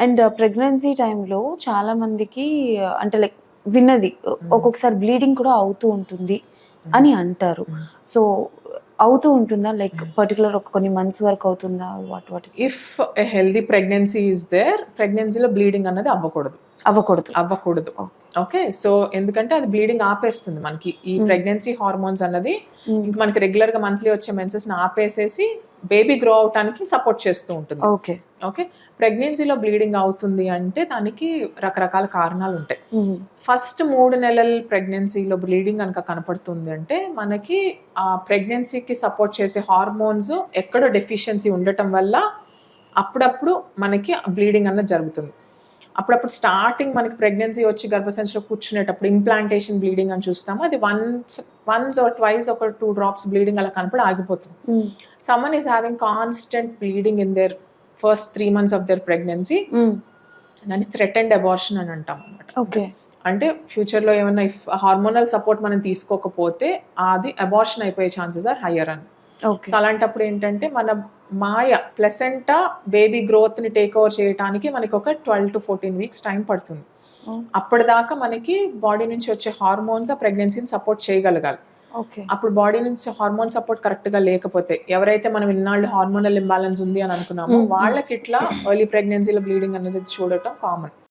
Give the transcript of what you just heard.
And pregnancy టైంలో చాలా మందికి uh, అంటే లైక్ విన్నది. ఒక్కొక్కసారి బ్లీడింగ్ కూడా అవుతూ ఉంటుంది అని అంటారు. సో అవుతూ ఉంటుందా? లైక్ పర్టికులర్ ఒక కొన్ని మంత్స్ వరకు అవుతుందా? What what if healthy pregnancy is there ప్రెగ్నెన్సీలో బ్లీడింగ్ అన్నది అవ్వకూడదు. అవ్వకూడదు. అవ్వకూడదు. ఓకే. సో ఎందుకంటే అది బ్లీడింగ్ ఆపేస్తుంది మనకి. ఈ. ప్రెగ్నెన్సీ హార్మోన్స్ అన్నది. ఇంక మనకి రెగ్యులర్గా మంత్లీ వచ్చే మెన్సెస్ ఆపేసేసి బేబీ గ్రో అవటానికి సపోర్ట్ చేస్తూ ఉంటుంది. ఓకే. ఓకే? ప్రెగ్నెన్సీలో బ్లీడింగ్ అవుతుంది అంటే దానికి రకరకాల కారణాలు ఉంటాయి ఫస్ట్ మూడు నెలల ప్రెగ్నెన్సీలో బ్లీడింగ్ కనుక కనపడుతుంది అంటే మనకి ఆ ప్రెగ్నెన్సీకి సపోర్ట్ చేసే హార్మోన్స్ ఎక్కడో డెఫిషియన్సీ ఉండటం వల్ల అప్పుడప్పుడు మనకి బ్లీడింగ్ అన్నది జరుగుతుంది. అప్పుడప్పుడు స్టార్టింగ్ మనకి ప్రెగ్నెన్సీ వచ్చి గర్భసంచిలో కూర్చునేటప్పుడు ఇంప్లాంటేషన్ బ్లీడింగ్ అని చూస్తాము. అది వన్స్ వన్స్ ఆర్ ట్వైస్ ఒక టూ డ్రాప్స్ బ్లీడింగ్ అలా కనపడి ఆగిపోతుంది. Someone is having constant bleeding in their first three months of their pregnancy దాన్ని థ్రెటెండ్ అబార్షన్ అని అంటాం అనమాట ఓకే అంటే ఫ్యూచర్లో ఏమైనా ఇఫ్ హార్మోనల్ సపోర్ట్ మనం తీసుకోకపోతే అది అబార్షన్ అయిపోయే ఛాన్సెస్ ఆర్ హయ్యర్ అని. ఓకే సో అలాంటప్పుడు ఏంటంటే మన మాయ ప్లసెంటా బేబీ గ్రోత్ని టేక్ ఓవర్ చేయడానికి మనకి ఒక twelve to fourteen weeks time పడుతుంది. Oh. అప్పటిదాకా మనకి బాడీ నుంచి వచ్చే హార్మోన్స్ ఆ ప్రెగ్నెన్సీని సపోర్ట్ చేయగలగాలి. అప్పుడు బాడీ నుంచి హార్మోన్ సపోర్ట్ కరెక్ట్గా లేకపోతే ఎవరైతే మనం ఇన్నాళ్ళు హార్మోనల్ ఇంబ్యాలెన్స్ ఉంది అని అనుకున్నామో. వాళ్ళకి ఇట్లా ఎర్లీ ప్రెగ్నెన్సీలో బ్లీడింగ్ అనేది చూడటం కామన్